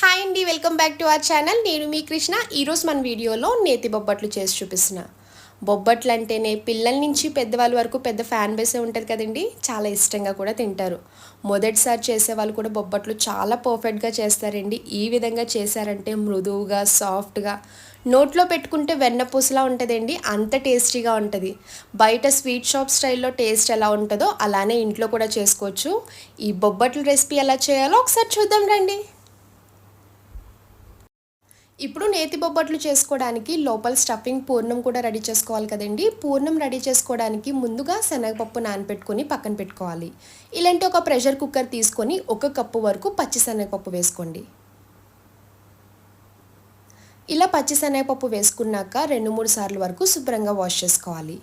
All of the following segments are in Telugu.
హాయ్ అండి welcome back to our channel నేను మీ కృష్ణ. ఈరోజు మన వీడియోలో నేతి బొబ్బట్లు చేసి చూపిస్తున్నా. బొబ్బట్లు అంటేనే పిల్లల నుంచి పెద్దవాళ్ళ వరకు పెద్ద ఫ్యాన్ బేసే ఉంటుంది కదండి. చాలా ఇష్టంగా కూడా తింటారు. మొదటిసారి చేసే వాళ్ళు కూడా బొబ్బట్లు చాలా పర్ఫెక్ట్గా చేస్తారండి. ఈ విధంగా చేశారంటే మృదువుగా సాఫ్ట్గా నోట్లో పెట్టుకుంటే వెన్నపూసలా ఉంటుందండి. అంత టేస్టీగా ఉంటుంది. బయట స్వీట్ షాప్ స్టైల్లో టేస్ట్ ఎలా ఉంటుందో అలానే ఇంట్లో కూడా చేసుకోవచ్చు. ఈ బొబ్బట్ల రెసిపీ ఎలా చేయాలో ఒకసారి చూద్దాం రండి. ఇప్పుడు నేతి బొబ్బట్లు చేసుకోవడానికి లోపల స్టఫింగ్ పూర్ణం కూడా రెడీ చేసుకోవాలి కదండి. పూర్ణం రెడీ చేసుకోవడానికి ముందుగా శనగపప్పు నానబెట్టుకొని పక్కన పెట్టుకోవాలి. ఇలాంటి ఒక ప్రెషర్ కుక్కర్ తీసుకొని ఒక కప్పు వరకు పచ్చి శనగపప్పు వేసుకోండి. ఇలా పచ్చి శనగపప్పు వేసుకున్నాక రెండు మూడు సార్లు వరకు శుభ్రంగా వాష్ చేసుకోవాలి.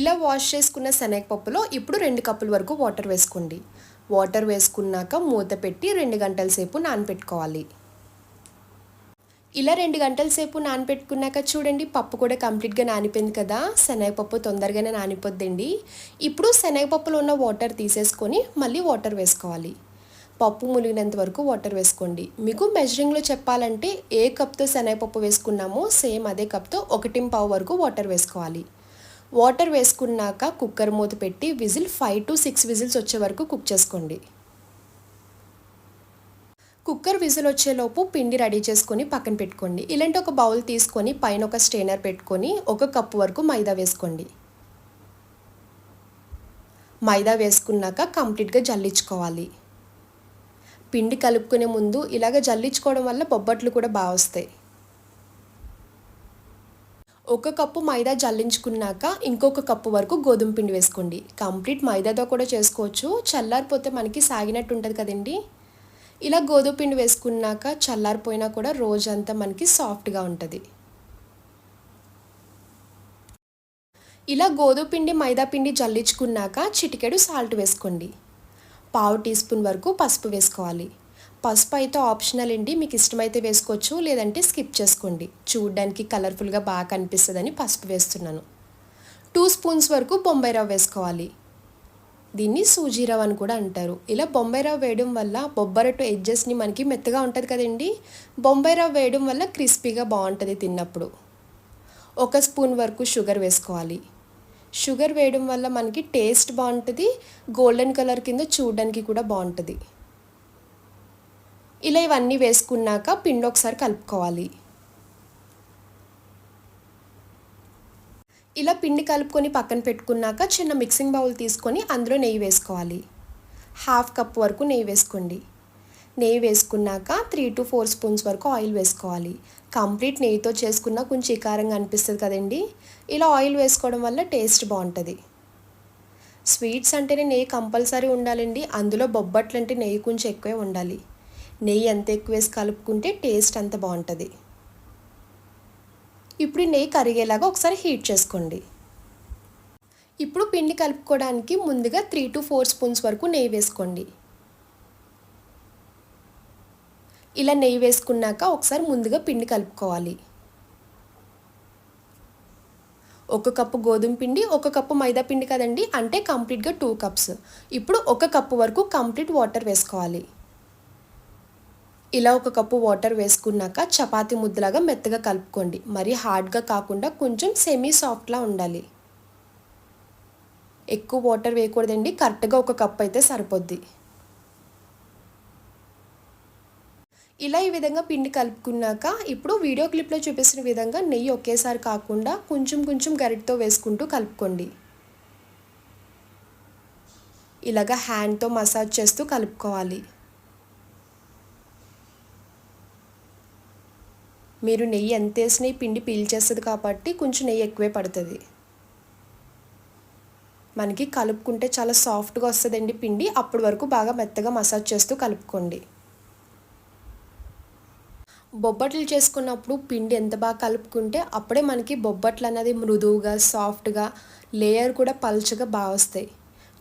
ఇలా వాష్ చేసుకున్న శనగపప్పులో ఇప్పుడు రెండు కప్పుల వరకు వాటర్ వేసుకోండి. వాటర్ వేసుకున్నాక మూత పెట్టి రెండు గంటల సేపు నానపెట్టుకోవాలి. ఇలా రెండు గంటల సేపు నానపెట్టుకున్నాక చూడండి పప్పు కూడా కంప్లీట్గా నానిపోయింది కదా. శనగపప్పు తొందరగానే నానిపోద్దండి. ఇప్పుడు శనగపప్పులో ఉన్న వాటర్ తీసేసుకొని మళ్ళీ వాటర్ వేసుకోవాలి. పప్పు ములిగినంత వరకు వాటర్ వేసుకోండి. మీకు మెజరింగ్లో చెప్పాలంటే ఏ కప్తో శనగపప్పు వేసుకున్నామో సేమ్ అదే కప్తో ఒకటి పావు వరకు వాటర్ వేసుకోవాలి. వాటర్ వేసుకున్నాక కుక్కర్ మూత పెట్టి whistle five to six whistles వచ్చే వరకు కుక్ చేసుకోండి. కుక్కర్ విజిల్ వచ్చేలోపు పిండి రెడీ చేసుకొని పక్కన పెట్టుకోండి. ఇలాంటి ఒక బౌల్ తీసుకొని పైన ఒక స్టెయినర్ పెట్టుకొని ఒక కప్పు వరకు మైదా వేసుకోండి. మైదా వేసుకున్నాక కంప్లీట్గా జల్లించుకోవాలి. పిండి కలుపుకునే ముందు ఇలాగ జల్లించుకోవడం వల్ల బొబ్బట్లు కూడా బాగా వస్తాయి. ఒక కప్పు మైదా జల్లించుకున్నాక ఇంకొక కప్పు వరకు గోధుమ పిండి వేసుకోండి. కంప్లీట్ మైదాతో కూడా చేసుకోవచ్చు. చల్లారిపోతే మనకి సాగినట్టు ఉంటుంది కదండి. ఇలా గోధుమ పిండి వేసుకున్నాక చల్లారిపోయినా కూడా రోజంతా మనకి సాఫ్ట్గా ఉంటుంది. ఇలా గోధుమ పిండి మైదా పిండి జల్లించుకున్నాక చిటికెడు సాల్ట్ వేసుకోండి. పావు టీ స్పూన్ వరకు పసుపు వేసుకోవాలి. పసుపు అయితే ఆప్షనల్ అండి మీకు ఇష్టమైతే వేసుకోవచ్చు లేదంటే స్కిప్ చేసుకోండి. చూడడానికి కలర్ఫుల్గా బాగా కనిపిస్తుందని పసుపు వేస్తున్నాను. టూ స్పూన్స్ వరకు బొంబాయి రవ్వ వేసుకోవాలి. దీన్ని సూజీ రవ్వ అని కూడా అంటారు. ఇలా బొంబాయిరవ్ వేయడం వల్ల బొబ్బరట్టు ఎడ్జెస్ని మనకి మెత్తగా ఉంటుంది కదండి? బొంబాయిరవ్ వేయడం వల్ల క్రిస్పీగా బాగుంటుంది తిన్నప్పుడు. ఒక స్పూన్ వరకు షుగర్ వేసుకోవాలి. షుగర్ వేయడం వల్ల మనకి టేస్ట్ బాగుంటుంది గోల్డెన్ కలర్ కింద చూడడానికి కూడా బాగుంటుంది. ఇలా ఇవన్నీ వేసుకున్నాక పిండి ఒకసారి కలుపుకోవాలి. ఇలా పిండి కలుపుకొని పక్కన పెట్టుకున్నాక చిన్న మిక్సింగ్ బౌల్ తీసుకొని అందులో నెయ్యి వేసుకోవాలి. హాఫ్ కప్ వరకు నెయ్యి వేసుకోండి. నెయ్యి వేసుకున్నాక త్రీ టు ఫోర్ స్పూన్స్ వరకు ఆయిల్ వేసుకోవాలి. కంప్లీట్ నెయ్యితో చేసుకున్న కొంచెం చికారంగా అనిపిస్తుంది కదండి. ఇలా ఆయిల్ వేసుకోవడం వల్ల టేస్ట్ బాగుంటుంది. స్వీట్స్ అంటేనే నెయ్యి కంపల్సరీ ఉండాలండి. అందులో బొబ్బట్లు అంటే నెయ్యి కొంచెం ఎక్కువే ఉండాలి. నెయ్యి ఎంత ఎక్కువ వేసి కలుపుకుంటే టేస్ట్ అంత బాగుంటుంది. ఇప్పుడు నెయ్యి కరిగేలాగా ఒకసారి హీట్ చేసుకోండి. ఇప్పుడు పిండి కలుపుకోవడానికి ముందుగా త్రీ టు ఫోర్ స్పూన్స్ వరకు నెయ్యి వేసుకోండి. ఇలా నెయ్యి వేసుకున్నాక ఒకసారి ముందుగా పిండి కలుపుకోవాలి. ఒక కప్పు గోధుమ పిండి ఒక కప్పు మైదా పిండి కదండి అంటే కంప్లీట్గా టూ కప్స్ ఇప్పుడు ఒక కప్పు వరకు కంప్లీట్ వాటర్ వేసుకోవాలి. ఇలా ఒక కప్పు వాటర్ వేసుకున్నాక చపాతీ ముద్దలాగా మెత్తగా కలుపుకోండి. మరి హార్డ్గా కాకుండా కొంచెం సెమీ సాఫ్ట్లా ఉండాలి. ఎక్కువ వాటర్ వేయకూడదండి. కరెక్ట్గా ఒక కప్ అయితే సరిపోద్ది. ఇలా ఈ విధంగా పిండి కలుపుకున్నాక ఇప్పుడు వీడియో క్లిప్లో చూపిస్తున్న విధంగా నెయ్యి ఒకేసారి కాకుండా కొంచెం కొంచెం గరిటతో వేసుకుంటూ కలుపుకోండి. ఇలాగా హ్యాండ్తో మసాజ్ చేస్తూ కలుపుకోవాలి. మీరు నెయ్యి ఎంత వేసినా ఈ పిండి పీల్చేస్తుంది కాబట్టి కొంచెం నెయ్యి ఎక్కువే పడుతుంది. మనకి కలుపుకుంటే చాలా సాఫ్ట్గా వస్తుందండి పిండి. అప్పటి వరకు బాగా మెత్తగా మసాజ్ చేస్తూ కలుపుకోండి. బొబ్బట్లు చేసుకున్నప్పుడు పిండి ఎంత బాగా కలుపుకుంటే అప్పుడే మనకి బొబ్బట్లు అనేది మృదువుగా సాఫ్ట్గా లేయర్ కూడా పల్చగా బాగా వస్తాయి.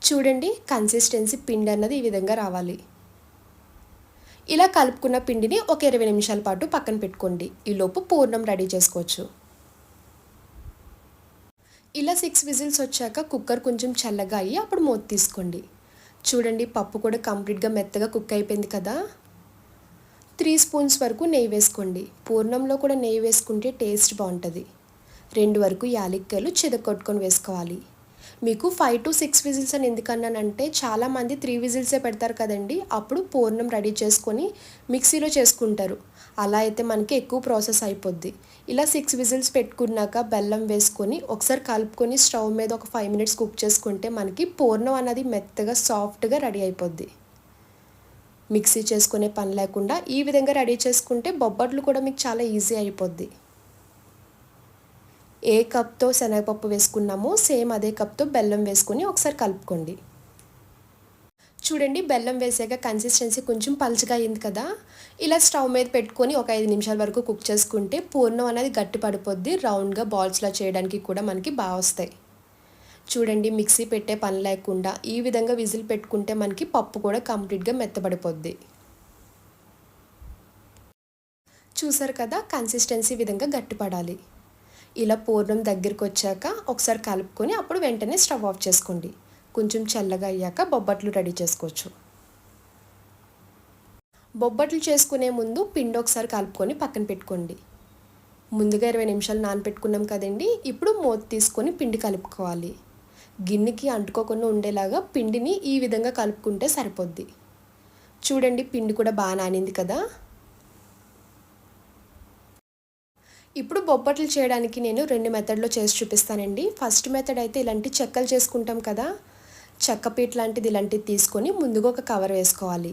చూడండి కన్సిస్టెన్సీ పిండి అన్నది ఈ విధంగా రావాలి. ఇలా కలుపుకున్న పిండిని ఒక ఇరవై నిమిషాల పాటు పక్కన పెట్టుకోండి. ఈలోపు పూర్ణం రెడీ చేసుకోవచ్చు. ఇలా సిక్స్ విజిల్స్ వచ్చాక కుక్కర్ కొంచెం చల్లగా అయ్యి అప్పుడు మూత తీసుకోండి. చూడండి పప్పు కూడా కంప్లీట్గా మెత్తగా కుక్ అయిపోయింది కదా? త్రీ స్పూన్స్ వరకు నెయ్యి వేసుకోండి. పూర్ణంలో కూడా నెయ్యి వేసుకుంటే టేస్ట్ బాగుంటుంది. రెండు వరకు యాలక్కాయలు చెదకొట్టుకొని వేసుకోవాలి. మీకు ఫైవ్ టు సిక్స్ విజిల్స్ అని ఎందుకన్నానంటే చాలామంది త్రీ విజిల్సే పెడతారు కదండి. అప్పుడు పూర్ణం రెడీ చేసుకొని మిక్సీలో చేసుకుంటారు. అలా అయితే మనకి ఎక్కువ ప్రాసెస్ అయిపోద్ది. ఇలా సిక్స్ విజిల్స్ పెట్టుకున్నాక బెల్లం వేసుకొని ఒకసారి కలుపుకొని స్టవ్ మీద ఒక ఫైవ్ మినిట్స్ కుక్ చేసుకుంటే మనకి పూర్ణం అనేది మెత్తగా సాఫ్ట్గా రెడీ అయిపోద్ది. మిక్సీ చేసుకునే పని లేకుండా ఈ విధంగా రెడీ చేసుకుంటే బొబ్బట్లు కూడా మీకు చాలా ఈజీ అయిపోద్ది. ఏ కప్తో శనగపప్పు వేసుకున్నామో సేమ్ అదే కప్తో బెల్లం వేసుకొని ఒకసారి కలుపుకోండి. చూడండి బెల్లం వేసాక కన్సిస్టెన్సీ కొంచెం పలుచగా అయింది కదా. ఇలా స్టవ్ మీద పెట్టుకొని ఒక ఐదు నిమిషాల వరకు కుక్ చేసుకుంటే పూర్ణం అనేది గట్టి పడిపోద్ది రౌండ్గా బాల్స్లా చేయడానికి కూడా మనకి బాగా వస్తాయి. చూడండి మిక్సీ పెట్టే పని లేకుండా ఈ విధంగా విజిల్ పెట్టుకుంటే మనకి పప్పు కూడా కంప్లీట్గా మెత్తబడిపోద్ది. చూసారు కదా కన్సిస్టెన్సీ విధంగా గట్టిపడాలి. ఇలా పూర్ణం దగ్గరికి వచ్చాక ఒకసారి కలుపుకొని అప్పుడు వెంటనే స్టవ్ ఆఫ్ చేసుకోండి. కొంచెం చల్లగా అయ్యాక బొబ్బట్లు రెడీ చేసుకోవచ్చు. బొబ్బట్లు చేసుకునే ముందు పిండి ఒకసారి కలుపుకొని పక్కన పెట్టుకోండి. ముందుగా ఇరవై నిమిషాలు నానపెట్టుకున్నాం కదండి ఇప్పుడు మూత తీసుకొని పిండి కలుపుకోవాలి. గిన్నెకి అంటుకోకుండా ఉండేలాగా పిండిని ఈ విధంగా కలుపుకుంటే సరిపోద్ది. చూడండి పిండి కూడా బాగా నానింది కదా. ఇప్పుడు బొప్పట్లు చేయడానికి నేను రెండు మెథడ్లో చేసి చూపిస్తానండి. ఫస్ట్ మెథడ్ అయితే ఇలాంటి చెక్కలు చేసుకుంటాం కదా చెక్కపీట లాంటిది ఇలాంటిది తీసుకొని ముందుగా ఒక కవర్ వేసుకోవాలి.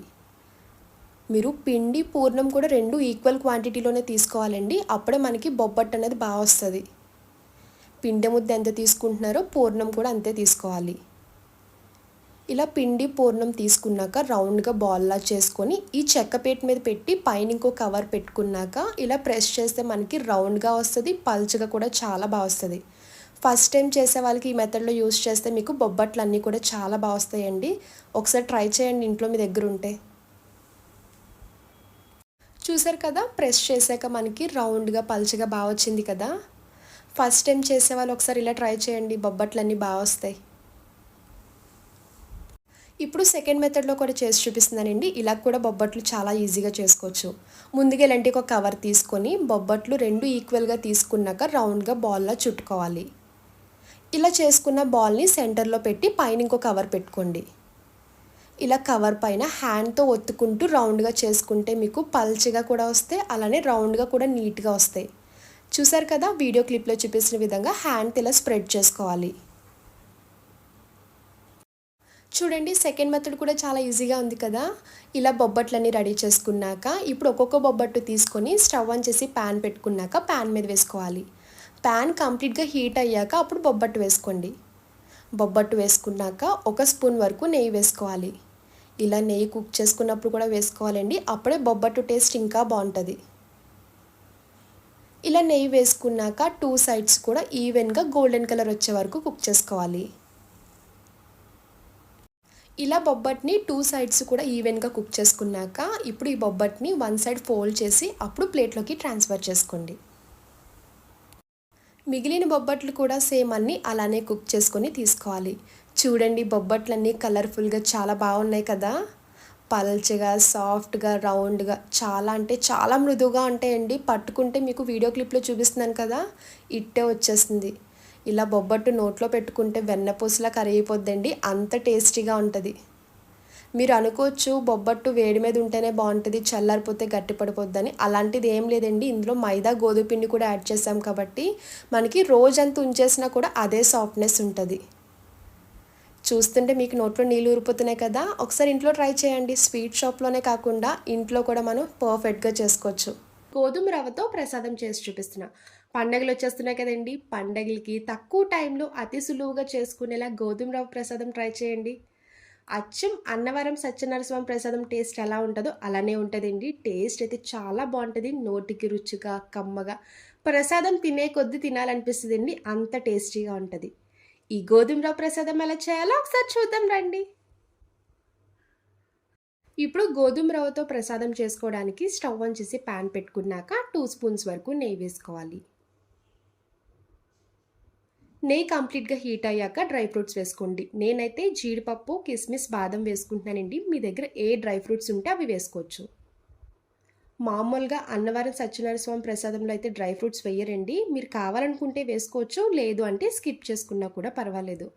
మీరు పిండి పూర్ణం కూడా రెండు ఈక్వల్ క్వాంటిటీలోనే తీసుకోవాలండి. అప్పుడే మనకి బొబ్బట్టు అనేది బాగా వస్తుంది. పిండి ముద్ద ఎంత తీసుకుంటున్నారో పూర్ణం కూడా అంతే తీసుకోవాలి. ఇలా పిండి పూర్ణం తీసుకున్నాక రౌండ్గా బాల్లా చేసుకొని ఈ చెక్కపేట మీద పెట్టి పైన ఇంకో కవర్ పెట్టుకున్నాక ఇలా ప్రెస్ చేస్తే మనకి రౌండ్గా వస్తుంది పల్చగా కూడా చాలా బాగా వస్తుంది. ఫస్ట్ టైం చేసే వాళ్ళకి ఈ మెథడ్లో యూస్ చేస్తే మీకు బొబ్బట్లు అన్నీ కూడా చాలా బాగా వస్తాయండి. ఒకసారి ట్రై చేయండి ఇంట్లో మీ దగ్గర ఉంటే. చూసారు కదా ప్రెస్ చేశాక మనకి రౌండ్గా పల్చగా బాగా వచ్చింది కదా. ఫస్ట్ టైం చేసే వాళ్ళు ఒకసారి ఇలా ట్రై చేయండి బొబ్బట్లు అన్నీ బాగా వస్తాయి. ఇప్పుడు సెకండ్ మెథడ్లో కూడా చేసి చూపిస్తున్నానండి. ఇలా కూడా బొబ్బట్లు చాలా ఈజీగా చేసుకోవచ్చు. ముందుగా ఇలాంటి ఒక కవర్ తీసుకొని బొబ్బట్లు రెండు ఈక్వల్గా తీసుకున్నాక రౌండ్గా బాల్లా చుట్టుకోవాలి. ఇలా చేసుకున్న బాల్ని సెంటర్లో పెట్టి పైన ఇంకో కవర్ పెట్టుకోండి. ఇలా కవర్ పైన హ్యాండ్తో ఒత్తుకుంటూ రౌండ్గా చేసుకుంటే మీకు పల్చగా కూడా వస్తాయి అలానే రౌండ్గా కూడా నీట్గా వస్తాయి. చూసారు కదా వీడియో క్లిప్లో చూపించిన విధంగా హ్యాండ్ ఇలా స్ప్రెడ్ చేసుకోవాలి. చూడండి సెకండ్ మెథడ్ కూడా చాలా ఈజీగా ఉంది కదా. ఇలా బొబ్బట్లన్నీ రెడీ చేసుకున్నాక ఇప్పుడు ఒక్కొక్క బొబ్బట్టు తీసుకొని స్టవ్ ఆన్ చేసి ప్యాన్ పెట్టుకున్నాక ప్యాన్ మీద వేసుకోవాలి. ప్యాన్ కంప్లీట్గా హీట్ అయ్యాక అప్పుడు బొబ్బట్టు వేసుకోండి. బొబ్బట్టు వేసుకున్నాక ఒక స్పూన్ వరకు నెయ్యి వేసుకోవాలి. ఇలా నెయ్యి కుక్ చేసుకున్నప్పుడు కూడా వేసుకోవాలండి. అప్పుడే బొబ్బట్టు టేస్ట్ ఇంకా బాగుంటుంది. ఇలా నెయ్యి వేసుకున్నాక టూ సైడ్స్ కూడా ఈవెన్గా గోల్డెన్ కలర్ వచ్చే వరకు కుక్ చేసుకోవాలి. ఇలా బొబ్బట్ని టూ సైడ్స్ కూడా ఈవెన్గా కుక్ చేసుకున్నాక ఇప్పుడు ఈ బొబ్బట్ని వన్ సైడ్ ఫోల్డ్ చేసి అప్పుడు ప్లేట్లోకి ట్రాన్స్ఫర్ చేసుకోండి. మిగిలిన బొబ్బట్లు కూడా సేమ్ అన్ని అలానే కుక్ చేసుకొని తీసుకోవాలి. చూడండి బొబ్బట్లన్నీ కలర్ఫుల్గా చాలా బాగున్నాయి కదా. పల్చగా సాఫ్ట్గా రౌండ్గా చాలా అంటే చాలా మృదువుగా ఉంటాయండి. పట్టుకుంటే మీకు వీడియో క్లిప్లో చూపిస్తున్నాను కదా. ఇట్టే వచ్చేస్తుంది ఇలా బొబ్బట్టు నోట్లో పెట్టుకుంటే వెన్నపూసలా కరిగిపోద్దండి. అంత టేస్టీగా ఉంటుంది. మీరు అనుకోవచ్చు బొబ్బట్టు వేడి మీద ఉంటేనే బాగుంటుంది చల్లారిపోతే గట్టి పడిపోద్దని. అలాంటిది ఏం లేదండి. ఇందులో మైదా గోధుమ పిండి కూడా యాడ్ చేసాం కాబట్టి మనకి రోజంతా ఉంచేసినా కూడా అదే సాఫ్ట్నెస్ ఉంటుంది. చూస్తుంటే మీకు నోట్లో నీళ్ళు ఊరిపోతున్నాయి కదా ఒకసారి ఇంట్లో ట్రై చేయండి. స్వీట్ షాప్లోనే కాకుండా ఇంట్లో కూడా మనం పర్ఫెక్ట్గా చేసుకోవచ్చు. గోధుమ రవ్వతో ప్రసాదం చేసి చూపిస్తున్నా. పండగలు వచ్చేస్తున్నాయి కదండి. పండగలకి తక్కువ టైంలో అతి సులువుగా చేసుకునేలా గోధుమ రవ్వ ప్రసాదం ట్రై చేయండి. అచ్చం అన్నవరం సత్యనరస్వామి ప్రసాదం టేస్ట్ ఎలా ఉంటుందో అలానే ఉంటుందండి. టేస్ట్ అయితే చాలా బాగుంటుంది. నోటికి రుచిగా కమ్మగా ప్రసాదం తినే కొద్దీ తినాలనిపిస్తుందండి. అంత టేస్టీగా ఉంటుంది. ఈ గోధుమ రవ్వ ప్రసాదం ఎలా చేయాలో ఒకసారి చూద్దాం రండి. ఇప్పుడు గోధుమ రవ్వతో ప్రసాదం చేసుకోవడానికి స్టవ్ ఆన్ చేసి ప్యాన్ పెట్టుకున్నాక టూ స్పూన్స్ వరకు నెయ్యి వేసుకోవాలి. నెయ్యి కంప్లీట్గా హీట్ అయ్యాక డ్రై ఫ్రూట్స్ వేసుకోండి. నేనైతే జీడిపప్పు కిస్మిస్ బాదం వేసుకుంటున్నానండి. మీ దగ్గర ఏ డ్రై ఫ్రూట్స్ ఉంటే అవి వేసుకోవచ్చు. మామూలుగా అన్నవరం సత్యనారాయణ స్వామి ప్రసాదంలో అయితే డ్రై ఫ్రూట్స్ వేయరండి. మీరు కావాలనుకుంటే వేసుకోవచ్చు లేదు అంటే స్కిప్ చేసుకున్నా కూడా పర్వాలేదు.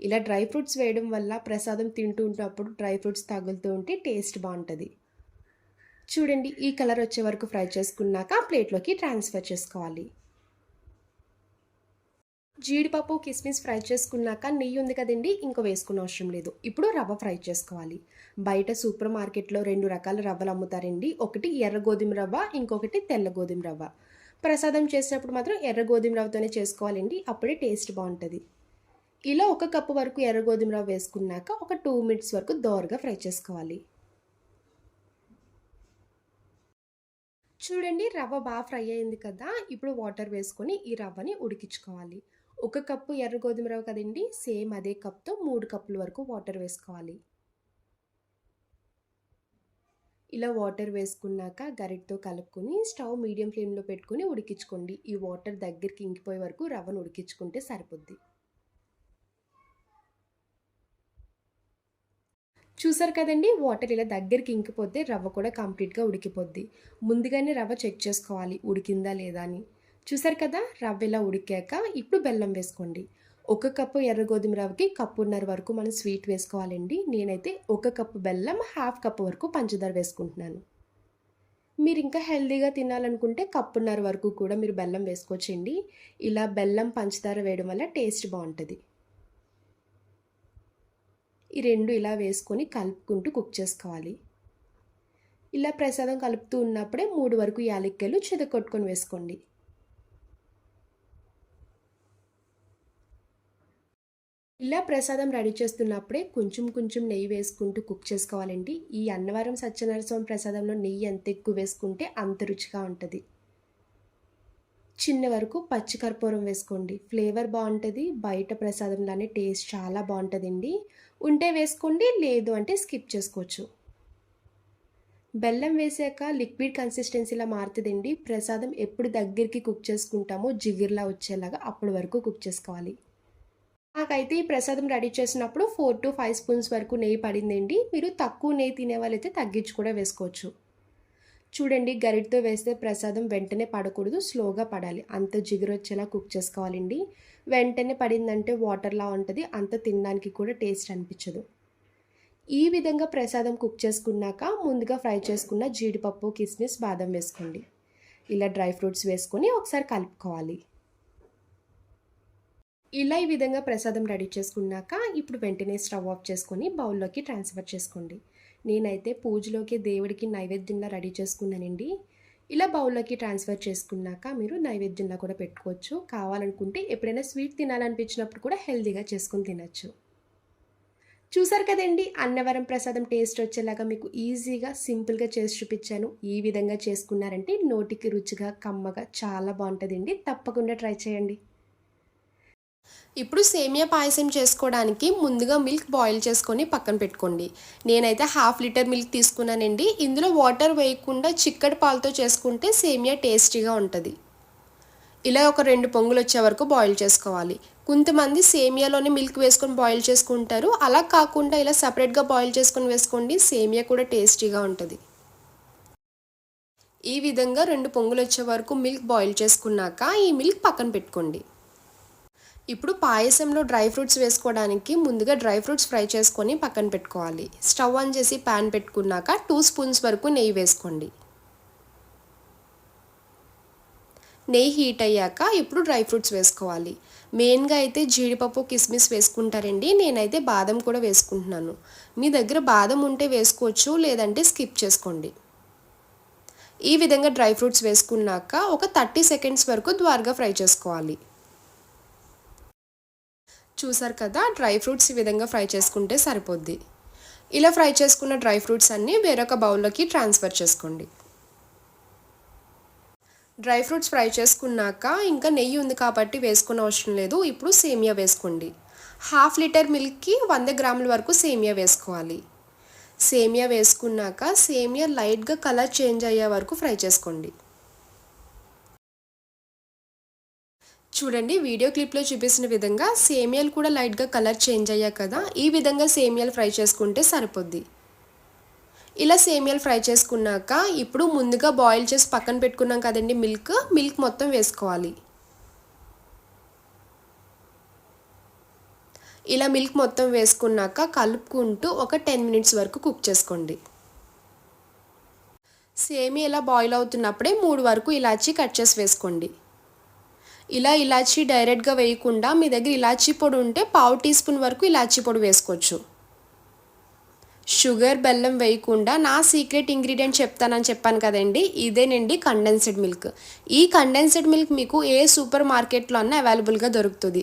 ఇలా డ్రై ఫ్రూట్స్ వేయడం వల్ల ప్రసాదం తింటూ ఉన్నప్పుడు డ్రై ఫ్రూట్స్ తగులుతూ ఉంటే టేస్ట్ బాగుంటుంది. చూడండి ఈ కలర్ వచ్చే వరకు ఫ్రై చేసుకున్నాక ప్లేట్లోకి ట్రాన్స్ఫర్ చేసుకోవాలి. జీడిపప్పు కిస్మిస్ ఫ్రై చేసుకున్నాక నెయ్యి ఉంది కదండి ఇంకా వేసుకున్న అవసరం లేదు. ఇప్పుడు రవ్వ ఫ్రై చేసుకోవాలి. బయట సూపర్ మార్కెట్లో రెండు రకాల రవ్వలు అమ్ముతారండి. ఒకటి ఎర్ర గోధుమ రవ్వ ఇంకొకటి తెల్ల గోధుమ రవ్వ. ప్రసాదం చేసినప్పుడు మాత్రం ఎర్ర గోధుమ రవ్వతోనే చేసుకోవాలండి. అప్పుడే టేస్ట్ బాగుంటుంది. ఇలా ఒక కప్పు వరకు ఎర్ర గోధుమ రవ్వ వేసుకున్నాక ఒక టూ మినిట్స్ వరకు దోరగా ఫ్రై చేసుకోవాలి. చూడండి రవ్వ బాగా ఫ్రై అయింది కదా. ఇప్పుడు వాటర్ వేసుకొని ఈ రవ్వని ఉడికించుకోవాలి. ఒక కప్పు ఎర్ర గోధుమ రవ్వ కదండి సేమ్ అదే కప్తో మూడు కప్పుల వరకు వాటర్ వేసుకోవాలి. ఇలా వాటర్ వేసుకున్నాక గరిటతో కలుపుకొని స్టవ్ మీడియం ఫ్లేమ్లో పెట్టుకొని ఉడికించుకోండి. ఈ వాటర్ దగ్గరికి ఇంకిపోయే వరకు రవ్వను ఉడికించుకుంటే సరిపోద్ది. చూసారు కదండి వాటర్ ఇలా దగ్గరికి ఇంకిపోతే రవ్వ కూడా కంప్లీట్గా ఉడికిపోద్ది. ముందుగానే రవ్వ చెక్ చేసుకోవాలి ఉడికిందా లేదా అని. చూసారు కదా? రవ్వ ఇలా ఉడికాక ఇప్పుడు బెల్లం వేసుకోండి. ఒక కప్పు ఎర్ర గోధుమ రవ్వకి కప్పున్నర వరకు మనం స్వీట్ వేసుకోవాలండి. నేనైతే ఒక కప్పు బెల్లం హాఫ్ కప్పు వరకు పంచదార వేసుకుంటున్నాను. మీరు ఇంకా హెల్దీగా తినాలనుకుంటే కప్పున్నర వరకు కూడా మీరు బెల్లం వేసుకోవచ్చండి. ఇలా బెల్లం పంచదార వేయడం వల్ల టేస్ట్ బాగుంటుంది. ఈ రెండు ఇలా వేసుకొని కలుపుకుంటూ కుక్ చేసుకోవాలి. ఇలా ప్రసాదం కలుపుతూ ఉన్నప్పుడే మూడు వరకు యాలక్కాయలు చెదకొట్టుకొని వేసుకోండి. ఇలా ప్రసాదం రెడీ చేస్తున్నప్పుడే కొంచెం కొంచెం నెయ్యి వేసుకుంటూ కుక్ చేసుకోవాలండి. ఈ అన్నవరం సత్యనారాయణ ప్రసాదంలో నెయ్యి ఎంత ఎక్కువ వేసుకుంటే అంత రుచిగా ఉంటుంది. చిన్న వరకు పచ్చికర్పూరం వేసుకోండి. ఫ్లేవర్ బాగుంటుంది బయట ప్రసాదంలానే టేస్ట్ చాలా బాగుంటుందండి. ఉంటే వేసుకోండి లేదు అంటే స్కిప్ చేసుకోవచ్చు. బెల్లం వేసాక లిక్విడ్ కన్సిస్టెన్సీలా మారుతుందండి. ప్రసాదం ఎప్పుడు దగ్గరికి కుక్ చేసుకుంటామో జిగిర్లా వచ్చేలాగా అప్పటి వరకు కుక్ చేసుకోవాలి. నాకైతే ఈ ప్రసాదం రెడీ చేసినప్పుడు ఫోర్ టు ఫైవ్ స్పూన్స్ వరకు నెయ్యి పడిందండి. మీరు తక్కువ నెయ్యి తినే వాళ్ళైతే తగ్గించి కూడా వేసుకోవచ్చు. చూడండి గరిటతో వేస్తే ప్రసాదం వెంటనే పడకూడదు స్లోగా పడాలి. అంత జిగురు వచ్చేలా కుక్ చేసుకోవాలండి. వెంటనే పడిందంటే వాటర్లా ఉంటుంది అంత తినడానికి కూడా టేస్ట్ అనిపించదు. ఈ విధంగా ప్రసాదం కుక్ చేసుకున్నాక ముందుగా ఫ్రై చేసుకున్న జీడిపప్పు కిస్మిస్ బాదం వేసుకోండి. ఇలా డ్రై ఫ్రూట్స్ వేసుకొని ఒకసారి కలుపుకోవాలి. ఇలా ఈ విధంగా ప్రసాదం రెడీ చేసుకున్నాక ఇప్పుడు వెంటనే స్టవ్ ఆఫ్ చేసుకొని బౌల్లోకి ట్రాన్స్ఫర్ చేసుకోండి. నేనైతే పూజలోకి దేవుడికి నైవేద్యంగా రెడీ చేసుకున్నానండి. ఇలా బౌల్లోకి ట్రాన్స్ఫర్ చేసుకున్నాక మీరు నైవేద్యంలా కూడా పెట్టుకోవచ్చు. కావాలనుకుంటే ఎప్పుడైనా స్వీట్ తినాలనిపించినప్పుడు కూడా హెల్దీగా చేసుకుని తినచ్చు. చూసారు కదండి అన్నవరం ప్రసాదం టేస్ట్ వచ్చేలాగా మీకు ఈజీగా సింపుల్గా చేసి చూపించాను. ఈ విధంగా చేసుకున్నారంటే నోటికి రుచిగా కమ్మగా చాలా బాగుంటుందండి. తప్పకుండా ట్రై చేయండి. ఇప్పుడు సేమియా పాయసం చేసుకోవడానికి ముందుగా మిల్క్ బాయిల్ చేసుకొని పక్కన పెట్టుకోండి. నేనైతే హాఫ్ లీటర్ మిల్క్ తీసుకున్నానండి. ఇందులో వాటర్ వేయకుండా చిక్కటి పాలతో చేసుకుంటే సేమియా టేస్టీగా ఉంటుంది. ఇలా ఒక రెండు పొంగులు వచ్చే వరకు బాయిల్ చేసుకోవాలి. కొంతమంది సేమియాలోనే మిల్క్ వేసుకొని బాయిల్ చేసుకుంటారు. అలా కాకుండా ఇలా సపరేట్గా బాయిల్ చేసుకొని వేసుకోండి. సేమియా కూడా టేస్టీగా ఉంటుంది. ఈ విధంగా రెండు పొంగులు వచ్చే వరకు మిల్క్ బాయిల్ చేసుకున్నాక ఈ మిల్క్ పక్కన పెట్టుకోండి. ఇప్పుడు పాయసంలో డ్రై ఫ్రూట్స్ వేసుకోవడానికి ముందుగా డ్రై ఫ్రూట్స్ ఫ్రై చేసుకొని పక్కన పెట్టుకోవాలి. స్టవ్ ఆన్ చేసి ప్యాన్ పెట్టుకున్నాక టూ స్పూన్స్ వరకు నెయ్యి వేసుకోండి. నెయ్యి హీట్ అయ్యాక ఇప్పుడు డ్రై ఫ్రూట్స్ వేసుకోవాలి. మెయిన్గా అయితే జీడిపప్పు కిస్మిస్ వేసుకుంటారండి. నేనైతే బాదం కూడా వేసుకుంటున్నాను. మీ దగ్గర బాదం ఉంటే వేసుకోవచ్చు లేదంటే స్కిప్ చేసుకోండి. ఈ విధంగా డ్రై ఫ్రూట్స్ వేసుకున్నాక ఒక థర్టీ సెకండ్స్ వరకు ద్వారగా ఫ్రై చేసుకోవాలి. చూసారు కదా డ్రై ఫ్రూట్స్ ఈ విధంగా ఫ్రై చేసుకుంటే సరిపోద్ది. ఇలా ఫ్రై చేసుకున్న డ్రై ఫ్రూట్స్ అన్నీ వేరొక బౌల్లోకి ట్రాన్స్ఫర్ చేసుకోండి. డ్రై ఫ్రూట్స్ ఫ్రై చేసుకున్నాక ఇంకా నెయ్యి ఉంది కాబట్టి వేసుకున్న అవసరం లేదు ఇప్పుడు సేమియా వేసుకోండి. హాఫ్ లీటర్ మిల్క్కి వంద గ్రాముల వరకు సేమియా వేసుకోవాలి. సేమియా వేసుకున్నాక సేమియా లైట్గా కలర్ చేంజ్ అయ్యే వరకు ఫ్రై చేసుకోండి. చూడండి వీడియో క్లిప్లో చూపిస్తున్న విధంగా సేమియాలు కూడా లైట్గా కలర్ చేంజ్ అయ్యాయి కదా. ఈ విధంగా సేమియాలు ఫ్రై చేసుకుంటే సరిపోద్ది. ఇలా సేమియాలు ఫ్రై చేసుకున్నాక ఇప్పుడు ముందుగా బాయిల్ చేసి పక్కన పెట్టుకున్నాం కదండి మిల్క్. మిల్క్ మొత్తం వేసుకోవాలి. ఇలా మిల్క్ మొత్తం వేసుకున్నాక కలుపుకుంటూ ఒక టెన్ మినిట్స్ వరకు కుక్ చేసుకోండి. సేమి ఇలా బాయిల్ అవుతున్నప్పుడే మూడు వరకు ఇలాచీ కట్ చేసి వేసుకోండి. ఇలా ఇలాచీ డైరెక్ట్గా వేయకుండా మీ దగ్గర ఇలాచీ పొడి ఉంటే పావు టీ స్పూన్ వరకు ఇలాచీ పొడి వేసుకోవచ్చు. షుగర్ బెల్లం వేయకుండా నా సీక్రెట్ ఇంగ్రీడియంట్ చెప్తానని చెప్పాను కదండి ఇదేనండి కండెన్స్డ్ మిల్క్ ఈ కండెన్స్డ్ మిల్క్ మీకు ఏ సూపర్ మార్కెట్లో అన్నా అవైలబుల్గా దొరుకుతుంది.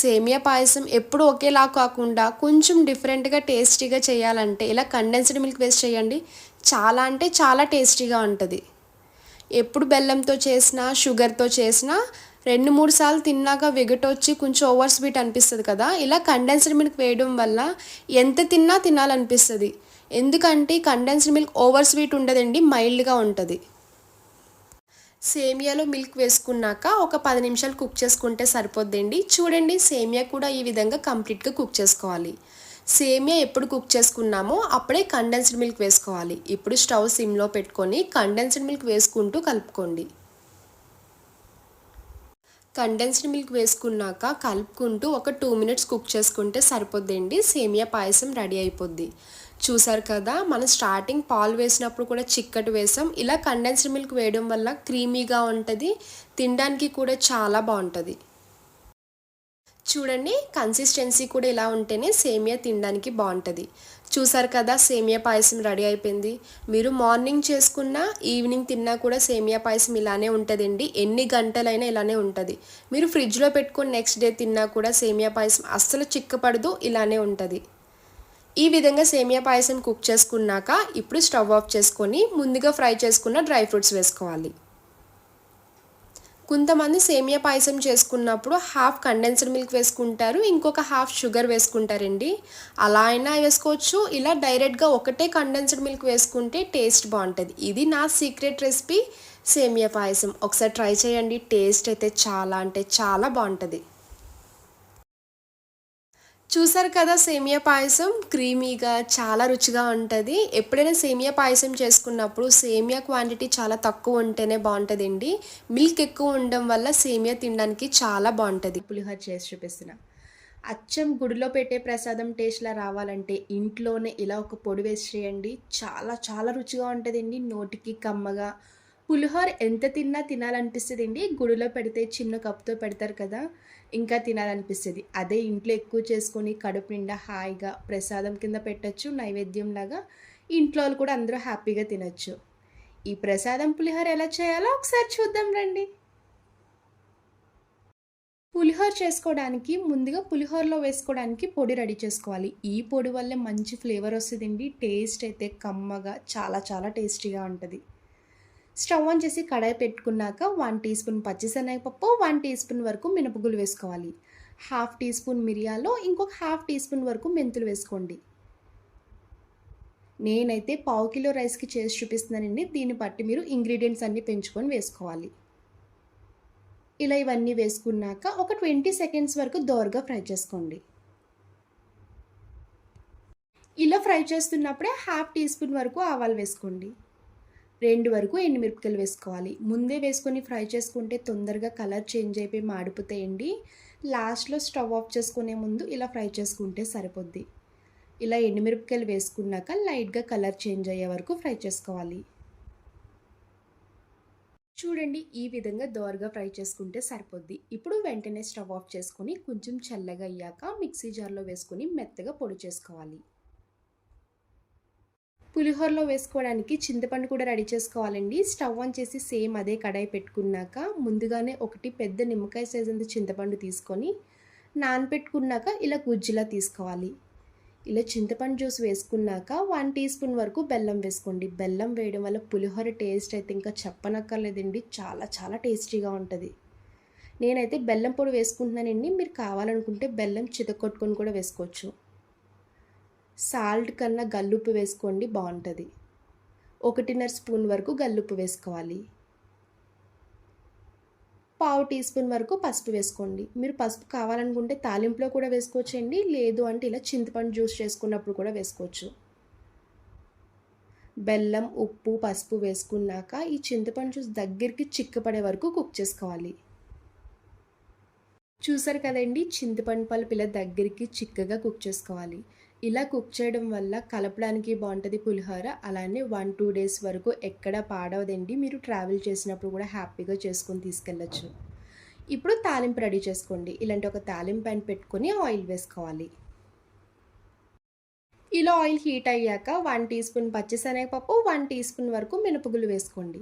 సేమియా పాయసం ఎప్పుడు ఒకేలా కాకుండా కొంచెం డిఫరెంట్గా టేస్టీగా చేయాలంటే ఇలా కండెన్స్డ్ మిల్క్ వేస్ట్ చేయండి చాలా అంటే చాలా టేస్టీగా ఉంటుంది. ఎప్పుడు బెల్లంతో చేసినా షుగర్తో చేసినా రెండు మూడు సార్లు తిన్నాక వెగటొచ్చి కొంచెం ఓవర్ స్వీట్ అనిపిస్తుంది కదా? ఇలా కండెన్స్డ్ మిల్క్ వేయడం వల్ల ఎంత తిన్నా తినాలనిపిస్తుంది. ఎందుకంటే కండెన్స్డ్ మిల్క్ ఓవర్ స్వీట్ ఉండదండి మైల్డ్గా ఉంటుంది. సేమియాలో మిల్క్ వేసుకున్నాక ఒక పది నిమిషాలు కుక్ చేసుకుంటే సరిపోద్దండి. చూడండి సేమియా కూడా ఈ విధంగా కంప్లీట్గా కుక్ చేసుకోవాలి. సేమియా ఎప్పుడు కుక్ చేసుకున్నామో అప్పుడే కండెన్స్డ్ మిల్క్ వేసుకోవాలి. ఇప్పుడు స్టవ్ సిమ్లో పెట్టుకొని కండెన్స్డ్ మిల్క్ వేసుకుంటూ కలుపుకోండి. కండెన్స్డ్ మిల్క్ వేసుకున్నాక కలుపుకుంటూ ఒక టూ మినిట్స్ కుక్ చేసుకుంటే సరిపోద్దండి. సేమియా పాయసం రెడీ అయిపోద్ది. చూసారు కదా మనం స్టార్టింగ్ పాలు వేసినప్పుడు కూడా చిక్కటి వేసాం. ఇలా కండెన్స్డ్ మిల్క్ వేయడం వల్ల క్రీమీగా ఉంటుంది తినడానికి కూడా చాలా బాగుంటుంది. చూడండి కన్సిస్టెన్సీ కూడా ఇలా ఉంటేనే సేమియా తినడానికి బాగుంటుంది. చూసారు కదా సేమియా పాయసం రెడీ అయిపోయింది. మీరు మార్నింగ్ చేసుకున్నా ఈవినింగ్ తిన్నా కూడా సేమియా పాయసం ఇలానే ఉంటుందండి. ఎన్ని గంటలైనా ఇలానే ఉంటుంది. మీరు ఫ్రిడ్జ్లో పెట్టుకొని నెక్స్ట్ డే తిన్నా కూడా సేమియా పాయసం అస్సలు చిక్కపడదు ఇలానే ఉంటుంది. ఈ విధంగా సేమియా పాయసం కుక్ చేసుకున్నాక ఇప్పుడు స్టవ్ ఆఫ్ చేసుకొని ముందుగా ఫ్రై చేసుకున్న డ్రై ఫ్రూట్స్ వేసుకోవాలి. కొంతమంది సేమియా పాయసం చేసుకున్నప్పుడు హాఫ్ కండెన్స్డ్ మిల్క్ వేసుకుంటారు ఇంకొక హాఫ్ షుగర్ వేసుకుంటారండి. అలా అయినా వేసుకోవచ్చు ఇలా డైరెక్ట్గా ఒకటే కండెన్స్డ్ మిల్క్ వేసుకుంటే టేస్ట్ బాగుంటుంది. ఇది నా సీక్రెట్ రెసిపీ సేమియా పాయసం. ఒకసారి ట్రై చేయండి టేస్ట్ అయితే చాలా అంటే చాలా బాగుంటుంది. చూసారు కదా సేమియా పాయసం? క్రీమీగా చాలా రుచిగా ఉంటుంది. ఎప్పుడైనా సేమియా పాయసం చేసుకున్నప్పుడు సేమియా క్వాంటిటీ చాలా తక్కువ ఉంటేనే బాగుంటుందండి. మిల్క్ ఎక్కువ ఉండడం వల్ల సేమియా తినడానికి చాలా బాగుంటుంది. పులిహోర చేసి చూపిస్తున్నా. అచ్చం గుడిలో పెట్టే ప్రసాదం టేస్ట్లా రావాలంటే ఇంట్లోనే ఇలా ఒక పొడి వేసి చేయండి. చాలా చాలా రుచిగా ఉంటుందండి. నోటికి కమ్మగా. పులిహోర ఎంత తిన్నా తినాలనిపిస్తుందండి. గుడిలో పెడితే చిన్న కప్తో పెడతారు కదా. ఇంకా తినాలనిపిస్తుంది. అదే ఇంట్లో ఎక్కువ చేసుకొని కడుపు నిండా హాయిగా ప్రసాదం కింద పెట్టచ్చు నైవేద్యం లాగా ఇంట్లో వాళ్ళు కూడా అందరూ హ్యాపీగా తినచ్చు. ఈ ప్రసాదం పులిహోర ఎలా చేయాలో ఒకసారి చూద్దాం రండి. పులిహోర చేసుకోవడానికి ముందుగా పులిహోరలో వేసుకోవడానికి పొడి రెడీ చేసుకోవాలి. ఈ పొడి వల్లే మంచి ఫ్లేవర్ వస్తుందండి. టేస్ట్ అయితే కమ్మగా చాలా చాలా టేస్టీగా ఉంటుంది. స్టవ్ ఆన్ చేసి కడాయి పెట్టుకున్నాక వన్ టీ స్పూన్ పచ్చిశనగపప్పు వన్ టీ స్పూన్ వరకు మినపగులు వేసుకోవాలి. హాఫ్ టీ స్పూన్ మిరియాలు ఇంకొక హాఫ్ టీ స్పూన్ వరకు మెంతులు వేసుకోండి. నేనైతే పావు కిలో రైస్కి చేసి చూపిస్తున్నానండి. దీన్ని బట్టి మీరు ఇంగ్రీడియంట్స్ అన్నీ పెంచుకొని వేసుకోవాలి. ఇలా ఇవన్నీ వేసుకున్నాక ఒక ట్వంటీ సెకండ్స్ వరకు దోరగా ఫ్రై చేసుకోండి. ఇలా ఫ్రై చేస్తున్నప్పుడే హాఫ్ టీ స్పూన్ వరకు ఆవాలు వేసుకోండి. రెండు వరకు ఎండుమిరపకాయలు వేసుకోవాలి. ముందే వేసుకొని ఫ్రై చేసుకుంటే తొందరగా కలర్ చేంజ్ అయిపోయి మాడిపోతాయండి. లాస్ట్లో స్టవ్ ఆఫ్ చేసుకునే ముందు ఇలా ఫ్రై చేసుకుంటే సరిపోద్ది. ఇలా ఎండుమిరపకాయలు వేసుకున్నాక లైట్గా కలర్ చేంజ్ అయ్యే వరకు ఫ్రై చేసుకోవాలి. చూడండి ఈ విధంగా దోరగా ఫ్రై చేసుకుంటే సరిపోద్ది. ఇప్పుడు వెంటనే స్టవ్ ఆఫ్ చేసుకొని కొంచెం చల్లగా అయ్యాక మిక్సీ జార్లో వేసుకొని మెత్తగా పొడి చేసుకోవాలి. పులిహోరలో వేసుకోవడానికి చింతపండు కూడా రెడీ చేసుకోవాలండి. స్టవ్ ఆన్ చేసి సేమ్ అదే కడాయి పెట్టుకున్నాక ముందుగానే ఒకటి పెద్ద నిమ్మకాయ సైజ్ అంత చింతపండు తీసుకొని నానపెట్టుకున్నాక ఇలా గుజ్జులా తీసుకోవాలి. ఇలా చింతపండు జ్యూస్ వేసుకున్నాక వన్ టీ స్పూన్ వరకు బెల్లం వేసుకోండి. బెల్లం వేయడం వల్ల పులిహోర టేస్ట్ అయితే ఇంకా చెప్పనక్కర్లేదండి. చాలా చాలా టేస్టీగా ఉంటుంది. నేనైతే బెల్లం పొడి వేసుకుంటున్నానండి. మీరు కావాలనుకుంటే బెల్లం చితకొట్టుకొని కూడా వేసుకోవచ్చు. సాల్ట్ కన్నా గల్లుప్పు వేసుకోండి బాగుంటుంది. ఒకటిన్నర స్పూన్ వరకు గల్లుప్పు వేసుకోవాలి. పావు టీ స్పూన్ వరకు పసుపు వేసుకోండి. మీరు పసుపు కావాలనుకుంటే తాలింపులో కూడా వేసుకోవచ్చండి లేదు అంటే ఇలా చింతపండు జ్యూస్ చేసుకున్నప్పుడు కూడా వేసుకోవచ్చు. బెల్లం ఉప్పు పసుపు వేసుకున్నాక ఈ చింతపండు జ్యూస్ దగ్గరికి చిక్కపడే వరకు కుక్ చేసుకోవాలి. చూసారు కదండి చింతపండు పలుపు ఇలా దగ్గరికి చిక్కగా కుక్ చేసుకోవాలి. ఇలా కుక్ చేయడం వల్ల కలపడానికి బాగుంటుంది పులిహోర. అలానే వన్ టూ డేస్ వరకు ఎక్కడ పాడవదండి. మీరు ట్రావెల్ చేసినప్పుడు కూడా హ్యాపీగా చేసుకొని తీసుకెళ్ళచ్చు. ఇప్పుడు తాలింపు రెడీ చేసుకోండి. ఇలాంటి ఒక తాలింపు ప్యాన్ పెట్టుకొని ఆయిల్ వేసుకోవాలి. ఇలా ఆయిల్ హీట్ అయ్యాక వన్ టీ స్పూన్ పచ్చిశనగపప్పు వన్ టీ స్పూన్ వరకు మినపగులు వేసుకోండి.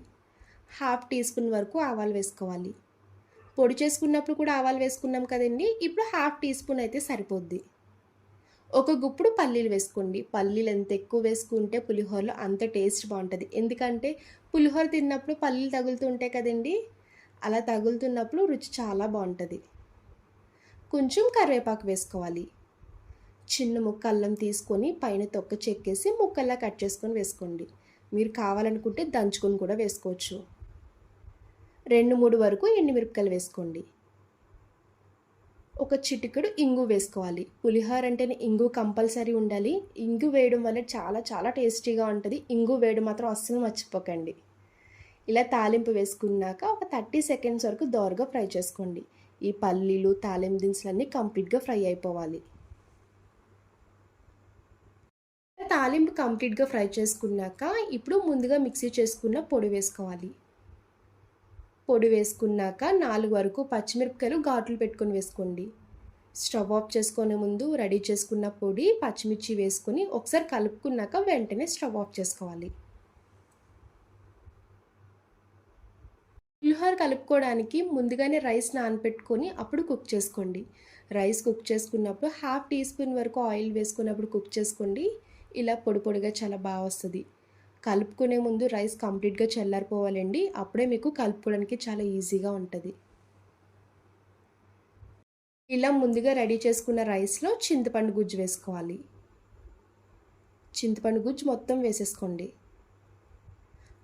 హాఫ్ టీ స్పూన్ వరకు ఆవాలు వేసుకోవాలి. పొడి చేసుకున్నప్పుడు కూడా ఆవాలు వేసుకున్నాం కదండి. ఇప్పుడు హాఫ్ టీ స్పూన్ అయితే సరిపోద్ది. ఒక గుప్పుడు పల్లీలు వేసుకోండి. పల్లీలు ఎంత ఎక్కువ వేసుకుంటే పులిహోరలో అంత టేస్ట్ బాగుంటుంది. ఎందుకంటే పులిహోర తిన్నప్పుడు పల్లీలు తగులుతుంటాయి కదండి? అలా తగులుతున్నప్పుడు రుచి చాలా బాగుంటుంది. కొంచెం కరివేపాకు వేసుకోవాలి. చిన్న ముక్క అల్లం తీసుకొని పైన తొక్క చెక్కేసి ముక్కల్లా కట్ చేసుకొని వేసుకోండి. మీరు కావాలనుకుంటే దంచుకొని కూడా వేసుకోవచ్చు. రెండు మూడు వరకు ఎండుమిరపకాయలు వేసుకోండి. ఒక చిటికెడు ఇంగు వేసుకోవాలి. పులిహోర అంటేనే ఇంగు కంపల్సరీ ఉండాలి. ఇంగు వేయడం వల్ల చాలా చాలా టేస్టీగా ఉంటుంది. ఇంగు వేయడం మాత్రం అస్సలు మర్చిపోకండి. ఇలా తాలింపు వేసుకున్నాక ఒక థర్టీ సెకండ్స్ వరకు దోరగా ఫ్రై చేసుకోండి. ఈ పల్లీలు తాలింపు దినుసులన్నీ కంప్లీట్గా ఫ్రై అయిపోవాలి. తాలింపు కంప్లీట్గా ఫ్రై చేసుకున్నాక ఇప్పుడు ముందుగా మిక్సీ చేసుకున్న పొడి వేసుకోవాలి. పొడి వేసుకున్నాక నాలుగు వరకు పచ్చిమిరపకాయలు ఘాట్లు పెట్టుకొని వేసుకోండి. స్టవ్ ఆఫ్ చేసుకునే ముందు రెడీ చేసుకున్న పొడి పచ్చిమిర్చి వేసుకొని ఒకసారి కలుపుకున్నాక వెంటనే స్టవ్ ఆఫ్ చేసుకోవాలి. పులిహోర కలుపుకోవడానికి ముందుగానే రైస్ నానపెట్టుకొని అప్పుడు కుక్ చేసుకోండి. రైస్ కుక్ చేసుకున్నప్పుడు హాఫ్ టీ స్పూన్ వరకు ఆయిల్ వేసుకున్నప్పుడు కుక్ చేసుకోండి. ఇలా పొడి పొడిగా చాలా బాగా వస్తుంది. కలుపుకునే ముందు రైస్ కంప్లీట్గా చల్లారిపోవాలండి. అప్పుడే మీకు కలుపుకోవడానికి చాలా ఈజీగా ఉంటుంది. ఇలా ముందుగా రెడీ చేసుకున్న రైస్లో చింతపండు గుజ్జు వేసుకోవాలి. చింతపండు గుజ్జు మొత్తం వేసేసుకోండి.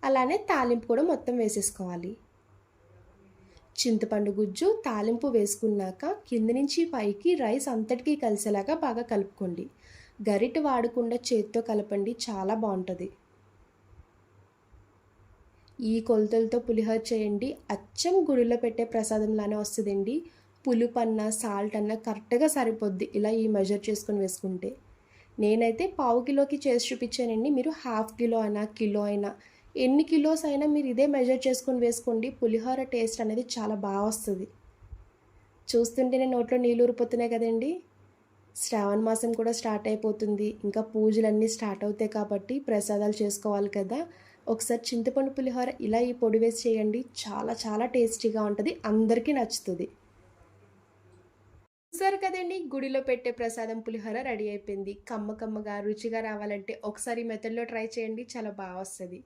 అలానే తాలింపు కూడా మొత్తం వేసేసుకోవాలి. చింతపండు గుజ్జు తాలింపు వేసుకున్నాక కింద నుంచి పైకి రైస్ అంతటికీ కలిసేలాగా బాగా కలుపుకోండి. గరిట వాడకుండా చేత్తో కలపండి చాలా బాగుంటుంది. ఈ కొలతలతో పులిహోర చేయండి. అచ్చం గుడిలో పెట్టే ప్రసాదంలానే వస్తుందండి. పులుపు అన్న సాల్ట్ అన్న కరెక్ట్గా సరిపోద్ది ఇలా ఈ మెజర్ చేసుకొని వేసుకుంటే. నేనైతే పావు కిలోకి చేసి చూపించానండి. మీరు హాఫ్ కిలో అయినా కిలో అయినా ఎన్ని కిలోస్ అయినా మీరు ఇదే మెజర్ చేసుకొని వేసుకోండి. పులిహోర టేస్ట్ అనేది చాలా బాగా వస్తుంది. చూస్తుంటేనే నోట్లో నీళ్ళు ఊరిపోతున్నాయి కదండి. శ్రావణ మాసం కూడా స్టార్ట్ అయిపోతుంది. ఇంకా పూజలన్నీ స్టార్ట్ అవుతాయి కాబట్టి ప్రసాదాలు చేసుకోవాలి కదా. ఒకసారి చింతపండు పులిహోర ఇలా ఈ పొడి వేసి చేయండి. చాలా చాలా టేస్టీగా ఉంటుంది. అందరికీ నచ్చుతుంది. చూసారు కదండి గుడిలో పెట్టే ప్రసాదం పులిహోర రెడీ అయిపోయింది. కమ్మ కమ్మగా రుచిగా రావాలంటే ఒకసారి మెథడ్లో ట్రై చేయండి. చాలా బాగా వస్తుంది.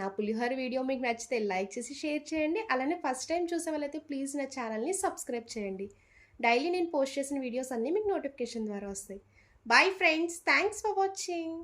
నా పులిహోర వీడియో మీకు నచ్చితే లైక్ చేసి షేర్ చేయండి. అలానే ఫస్ట్ టైం చూసే వాళ్ళైతే ప్లీజ్ నా ఛానల్ని సబ్స్క్రైబ్ చేయండి. డైలీ నేను పోస్ట్ చేసిన వీడియోస్ అన్నీ మీకు నోటిఫికేషన్ ద్వారా వస్తాయి. Bye friends thanks for watching